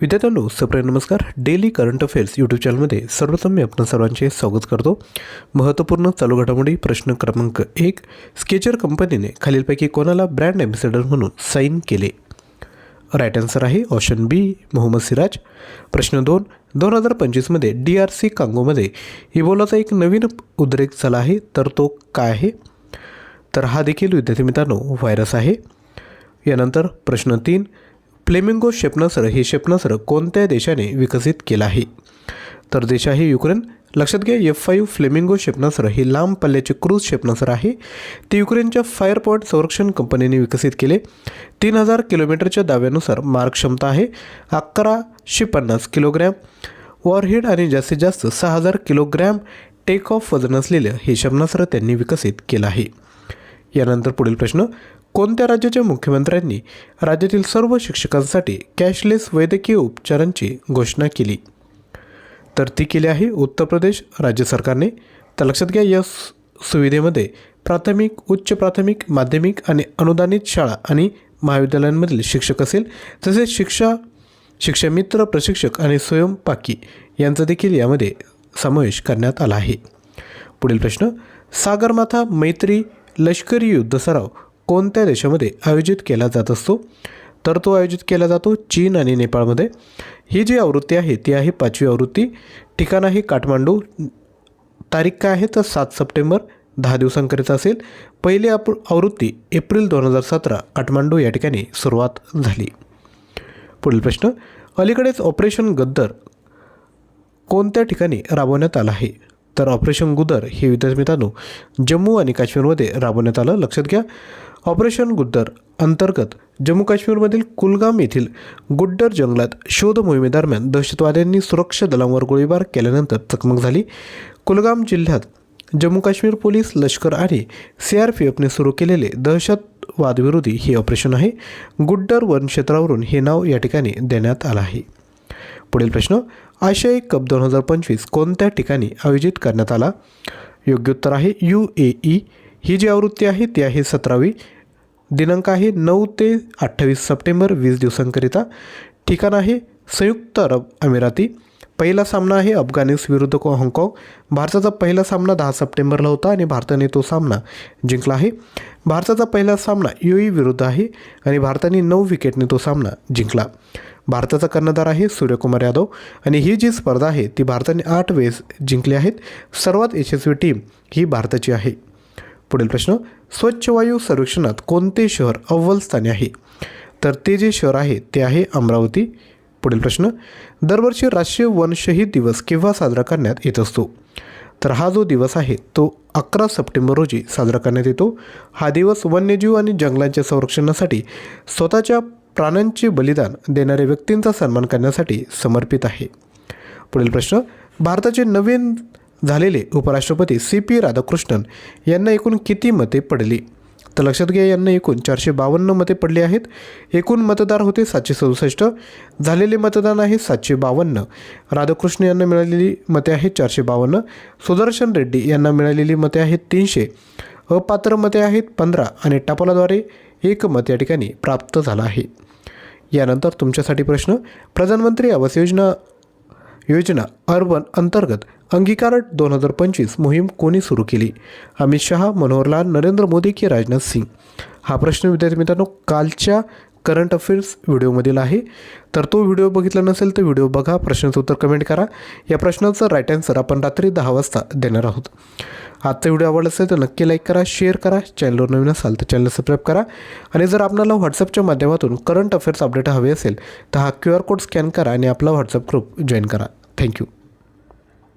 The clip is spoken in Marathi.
विद्यार्थ्यांनो सप्रे नमस्कार. डेली करंट अफेअर्स यूट्यूब चॅनलमध्ये सर्वप्रथम मी आपण सर्वांचे स्वागत करतो. महत्त्वपूर्ण चालू घडामोडी प्रश्न क्रमांक एक. स्केचर कंपनीने खालीलपैकी कोणाला ब्रँड ॲम्बॅसेडर म्हणून साईन केले? राईट आन्सर आहे ऑप्शन बी मोहम्मद सिराज. प्रश्न दोन. दोन हजार पंचवीसमध्ये डी आर सी कांगोमध्ये इबोलाचा एक नवीन उद्रेक झाला आहे तर तो काय आहे? तर हा देखील विद्यार्थी मित्रांनो व्हायरस आहे. यानंतर प्रश्न तीन. फ्लेमिंगो क्षेपणास्त्र हे क्षेपणास्त्र कोणत्या देशाने विकसित केलं आहे? तर देश आहे युक्रेन. लक्षात घ्या एफ फाईव्ह फ्लेमिंगो क्षेपणास्त्र हे लांब पल्ल्याचे क्रूज क्षेपणास्त्र आहे. ते युक्रेनच्या फायर पॉईंट संरक्षण कंपनीने विकसित केले. तीन हजार किलोमीटरच्या दाव्यानुसार मार्ग क्षमता आहे. अकराशे पन्नास किलोग्रॅम. वॉरहेड आणि जास्तीत जास्त सहा हजार किलोग्रॅम टेक ऑफ वजन असलेलं हे क्षेपणास्त्र त्यांनी विकसित केलं आहे. यानंतर पुढील प्रश्न कोणत्या राज्याच्या मुख्यमंत्र्यांनी राज्यातील सर्व शिक्षकांसाठी कॅशलेस वैद्यकीय उपचारांची घोषणा केली? तर ती केली आहे उत्तर प्रदेश राज्य सरकारने. तर लक्षात घ्या या सुविधेमध्ये प्राथमिक उच्च प्राथमिक माध्यमिक आणि अनुदानित शाळा आणि महाविद्यालयांमधील शिक्षक असेल तसेच शिक्षा शिक्षामित्र प्रशिक्षक आणि स्वयंपाकी यांचा देखील यामध्ये समावेश करण्यात आला आहे. पुढील प्रश्न सागरमाथा मैत्री लष्करी युद्ध सराव कोणत्या देशामध्ये आयोजित केला जात असतो? तर तो आयोजित केला जातो चीन आणि नेपाळमध्ये. ही जी आवृत्ती आहे ती आहे पाचवी आवृत्ती. ठिकाण आहे काठमांडू. तारीख काय आहे? तर सात सप्टेंबर दहा दिवसांकरिता असेल. पहिली आप आवृत्ती एप्रिल दोन हजार सतरा काठमांडू या ठिकाणी सुरुवात झाली. पुढील प्रश्न अलीकडेच ऑपरेशन गद्दर कोणत्या ठिकाणी राबवण्यात आला आहे? तर ऑपरेशन गुदर हे विद्यार्थी मित्रांनो जम्मू आणि काश्मीरमध्ये राबवण्यात आलं. लक्षात घ्या ऑपरेशन गुद्दर अंतर्गत जम्मू काश्मीरमधील कुलगाम येथील गुड्डर जंगलात शोध मोहिमेदरम्यान दहशतवाद्यांनी सुरक्षा दलांवर गोळीबार केल्यानंतर चकमक झाली. कुलगाम जिल्ह्यात जम्मू काश्मीर पोलीस लष्कर आणि सी आर पी एफने सुरू केलेले दहशतवादविरोधी हे ऑपरेशन आहे. गुड्डर वन क्षेत्रावरून हे नाव या ठिकाणी देण्यात आलं आहे. पुढील प्रश्न आशियाई कप दोन हजार पंचवीस कोणत्या ठिकाणी आयोजित करण्यात आला? योग्य उत्तर आहे यू ए ई. ही जी आवृत्ती आहे ती आहे सतरावी. दिनांक आहे नऊ ते अठ्ठावीस सप्टेंबर वीस दिवसांकरिता. ठिकाण आहे संयुक्त अरब अमिराती. पहिला सामना आहे अफगाणिस्तान विरुद्ध को- हाँगकाँग. भारताचा पहिला सामना दहा सप्टेंबरला होता आणि भारताने तो सामना जिंकला आहे. भारताचा पहिला सामना यू e विरुद्ध आहे आणि भारताने नऊ विकेटने तो सामना जिंकला. भारताचा कर्णधार आहे सूर्यकुमार यादव आणि ही जी स्पर्धा आहे ती भारताने आठ वेळेस जिंकली आहेत. सर्वात यशस्वी टीम ही भारताची आहे. पुढील प्रश्न स्वच्छ वायू सर्वेक्षणात कोणते शहर अव्वल स्थानी आहे? तर ते जे शहर आहे ते आहे अमरावती. पुढील प्रश्न दरवर्षी राष्ट्रीय वनशहीद दिवस केव्हा साजरा करण्यात येत असतो? तर हा जो दिवस आहे तो अकरा सप्टेंबर रोजी साजरा करण्यात येतो. हा दिवस वन्यजीव आणि जंगलांच्या संरक्षणासाठी स्वतःच्या प्राण्यांचे बलिदान देणाऱ्या व्यक्तींचा सन्मान करण्यासाठी समर्पित आहे. पुढील प्रश्न भारताचे नवीन झालेले उपराष्ट्रपती सी पी राधाकृष्णन यांना एकूण किती मते पडली? तर लक्षात घ्या यांना एकूण चारशे बावन्न मते पडली आहेत. एकूण मतदार होते सातशे सदुसष्ट झालेले मतदान आहे सातशे बावन्न. राधाकृष्ण यांना मिळालेली मते आहेत चारशे बावन्न. सुदर्शन रेड्डी यांना मिळालेली मते आहेत तीनशे. अपात्र मते आहेत पंधरा आणि टपालाद्वारे एक मत या ठिकाणी प्राप्त झालं आहे. यानंतर तुमच्यासाठी प्रश्न. प्रधानमंत्री आवास योजना योजना अर्बन अंतर्गत अंगीकार दोन हजार पंचवीस मोहीम कोणी सुरू केली? अमित शहा मनोहरलाल नरेंद्र मोदी की राजनाथ सिंग? हा प्रश्न विद्यार्थी मित्रांनो कालच्या करंट अफेअर्स व्हिडिओमधील आहे. तर तो व्हिडिओ बघितला नसेल तर व्हिडिओ बघा प्रश्नाचं उत्तर कमेंट करा. या प्रश्नाचं राईट आन्सर आपण रात्री दहा वाजता देणार आहोत. आजचा व्हिडिओ आवडला असेल तर नक्की लाईक करा शेअर करा चॅनलवर नवीन असाल तर चॅनल सबस्क्राईब करा. आणि जर आपल्याला व्हॉट्सअपच्या माध्यमातून करंट अफेअर्स अपडेट हवे असेल तर हा क्यू आर कोड स्कॅन करा आणि आपला व्हॉट्सअप ग्रुप जॉईन करा. Thank you.